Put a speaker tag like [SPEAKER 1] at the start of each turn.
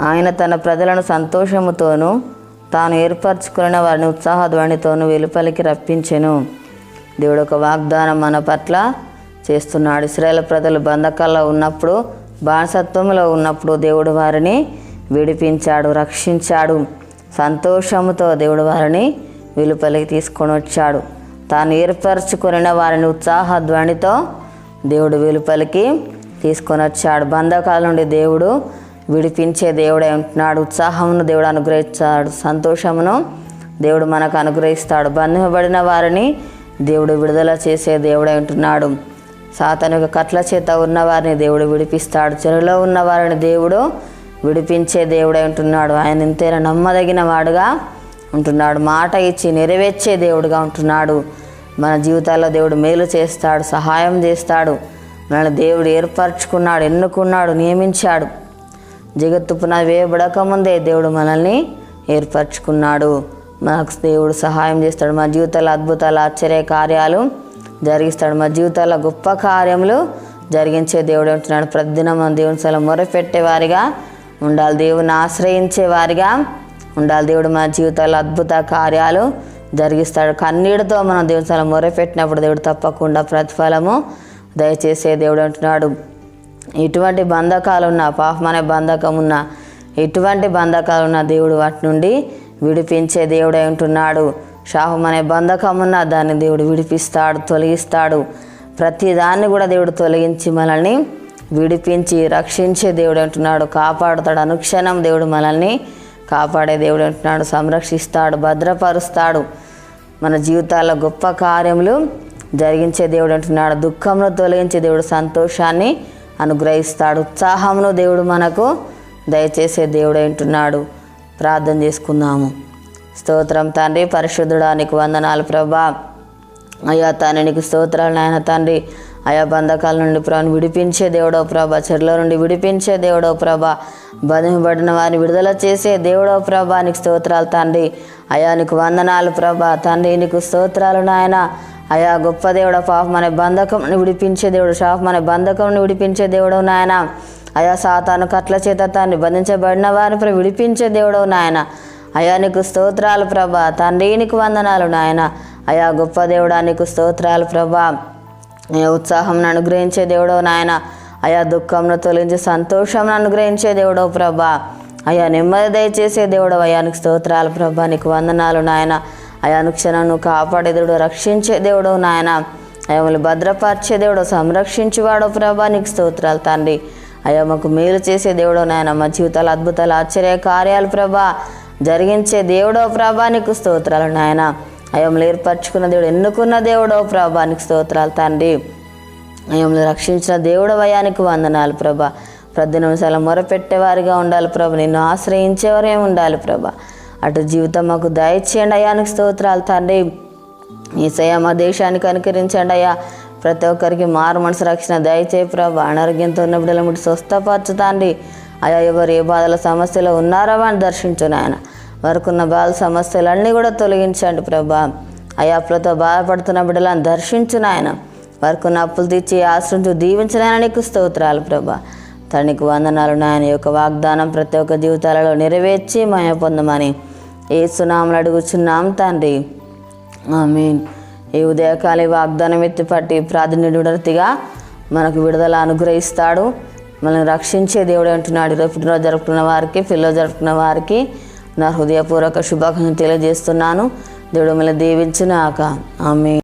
[SPEAKER 1] ఆయన తన ప్రజలను సంతోషముతోనూ తాను ఏర్పరచుకున్న వారిని ఉత్సాహధ్వనితోనూ వెలుపలికి రప్పించెను. దేవుడు ఒక వాగ్దానం మన పట్ల చేస్తున్నాడు. ఇస్రాయేల్ ప్రజలు బంధకాల్లో ఉన్నప్పుడు బానిసత్వంలో ఉన్నప్పుడు దేవుడు వారిని విడిపించాడు రక్షించాడు. సంతోషముతో దేవుడు వారిని వెలుపలికి తీసుకొని వచ్చాడు. తాను ఏర్పరచుకున్న వారిని ఉత్సాహ ధ్వనితో దేవుడు వెలుపలికి తీసుకొని వచ్చాడు. బంధకాల నుండి దేవుడు విడిపించే దేవుడే ఉంటున్నాడు. ఉత్సాహమును దేవుడు అనుగ్రహిస్తాడు. సంతోషమును దేవుడు మనకు అనుగ్రహిస్తాడు. బంధింపబడిన వారిని దేవుడు విడుదల చేసే దేవుడే ఉంటున్నాడు. సాతను యొక్క కట్ల చేత ఉన్నవారిని దేవుడు విడిపిస్తాడు. చెరువులో ఉన్నవారిని దేవుడు విడిపించే దేవుడై ఉంటున్నాడు. ఆయన ఇంతేనా నమ్మదగిన వాడుగా ఉంటున్నాడు. మాట ఇచ్చి నెరవేర్చే దేవుడుగా ఉంటున్నాడు. మన జీవితాల్లో దేవుడు మేలు చేస్తాడు సహాయం చేస్తాడు. మనల్ని దేవుడు ఏర్పరచుకున్నాడు ఎన్నుకున్నాడు నియమించాడు. జగత్తు పునాది వేయబడక ముందే దేవుడు మనల్ని ఏర్పరచుకున్నాడు. మనకు దేవుడు సహాయం చేస్తాడు. మా జీవితాల అద్భుతాలు ఆశ్చర్య కార్యాలు జరిగిస్తాడు. మా జీవితాల గొప్ప కార్యములు జరిగించే దేవుడు ఉంటున్నాడు ప్రతిదినం మన దేవుని సల మొరపెట్టే ఉండాలి. దేవుని ఆశ్రయించేవారిగా ఉండాలి. దేవుడు మన జీవితాల్లో అద్భుత కార్యాలు జరిగిస్తాడు. కన్నీటితో మనం దేవుని సల మొరపెట్టినప్పుడు దేవుడు తప్పకుండా ప్రతిఫలము దయచేసే దేవుడు అంటున్నాడు. ఎటువంటి బంధకాలున్నా పాపమనే బంధకం ఉన్నా ఎటువంటి బంధకాలు ఉన్న దేవుడు వాటి నుండి విడిపించే దేవుడై ఉంటున్నాడు. శాపం అనే బంధకం ఉన్నా దాన్ని దేవుడు విడిపిస్తాడు తొలగిస్తాడు. ప్రతి దాన్ని కూడా దేవుడు తొలగించి మనల్ని విడిపించి రక్షించే దేవుడు అంటున్నాడు కాపాడుతాడు. అనుక్షణం దేవుడు మనల్ని కాపాడే దేవుడు అంటున్నాడు సంరక్షిస్తాడు భద్రపరుస్తాడు. మన జీవితాల్లో గొప్ప కార్యములు జరిగించే దేవుడు అంటున్నాడు దుఃఖంలో తొలగించే దేవుడు సంతోషాన్ని అనుగ్రహిస్తాడు. ఉత్సాహమును దేవుడు మనకు దయచేసే దేవుడు అంటున్నాడు ప్రార్థన చేసుకుందాము. స్తోత్రం తండ్రి పరిశుద్ధుడా నీకు వందనాలు ప్రభా. అయ్యా తండ్రి నీకు స్తోత్రాలు నాయన తండ్రి. అయా బంధకాల నుండి ప్రభాని విడిపించే దేవుడో ప్రభ. చెర్ల నుండి విడిపించే దేవుడో ప్రభ. బంధింపబడిన వారిని విడుదల చేసే దేవుడో ప్రభా. నీకు స్తోత్రాలు తండ్రి. అయా నీకు వందనాలు ప్రభ. తండ్రి నీకు స్తోత్రాలు నాయన. అయా గొప్ప దేవుడ పాపం అనే బంధకం విడిపించే దేవుడు శాపం అనే బంధకం విడిపించే దేవుడు నాయన. అయా సాతాను కట్ల చేత తండ్రి బంధించబడిన వారిని ప్రభు విడిపించే దేవుడవు నాయన. అయా నీకు స్తోత్రాలు ప్రభా. తండ్రి నీకు వందనాలు నాయన. అయా గొప్ప దేవుడా నీకు స్తోత్రాలు ప్రభా. ఉత్సాహం అనుగ్రహించే దేవుడవు నాయన. అయా దుఃఖంను తొలగించి సంతోషం అనుగ్రహించే దేవుడవు ప్రభా. అయా నెమ్మది దయచేసే దేవుడు అయ్యానికి స్తోత్రాలు ప్రభా. నీకు వందనాలు నాయన. అయా అనుక్షణను కాపాడే దేవుడు రక్షించే దేవుడు నాయన. అయా భద్రపరిచే దేవుడు సంరక్షించేవాడో ప్రభా నీకు స్తోత్రాలు తండ్రి. అయ్యా మాకు మేలు చేసే దేవుడో నాయన. మా జీవితాలు అద్భుతాలు ఆశ్చర్య కార్యాలు ప్రభా జరిగించే దేవుడో ప్రభా నీకు స్తోత్రాలు నాయన. అయ్యమ్మలు ఏర్పరచుకున్న దేవుడు ఎన్నుకున్న దేవుడో ప్రభా నీకు స్తోత్రాలు తండ్రి. అయ్యమ్మలు రక్షించిన దేవుడు వయానికి వందనాలు ప్రభా. ప్రతి నిమిషాలు మొరపెట్టేవారిగా ఉండాలి ప్రభా నిన్ను ఆశ్రయించేవారే ఉండాలి ప్రభా. అటు జీవితం మాకు దయచేయండి అయ్యానికి స్తోత్రాలు తండ్రి. ఈసయ మా దేశానికి అనుకరించండి అయ్యా. ప్రతి ఒక్కరికి మారు మనసు రక్షణ దయచే ప్రభా. అనారోగ్యంతో ఉన్న బిడ్డల ముట్టి స్వస్థపరచుతాండి అయ్యా ఎవరు ఏ బాధల సమస్యలు ఉన్నారో అని దర్శించు నాయన వారికున్న బాధ సమస్యలన్నీ కూడా తొలగించండి ప్రభా. అయ్యా అప్పులతో బాధపడుతున్న బిడ్డలను దర్శించు నాయన వారికున్న అప్పులు తీర్చి ఆశ్రయించు దీవించిన నీకు స్తోత్రాలు ప్రభా. తనకు వందనాలు నాయన. యొక్క వాగ్దానం ప్రతి ఒక్క జీవితాలలో నెరవేర్చి మయ పొందమని ఏ సునాములు అడుగుచున్నాం తండ్రి. ఆమీన్. ఈ ఉదయకాలి వాగ్దానం ఎత్తిపట్టి ప్రాధాన్యుడిగా మనకు విడుదల అనుగ్రహిస్తాడు. మనల్ని రక్షించే దేవుడు అంటున్నాడు. ఈరోజు పుట్టినరోజు జరుపుకున్న వారికి పిల్లలు జరుపుకున్న వారికి నా హృదయపూర్వక శుభాకాంక్షలు తెలియజేస్తున్నాను. దేవుడు మిమ్మల్ని దీవించినాక. ఆమె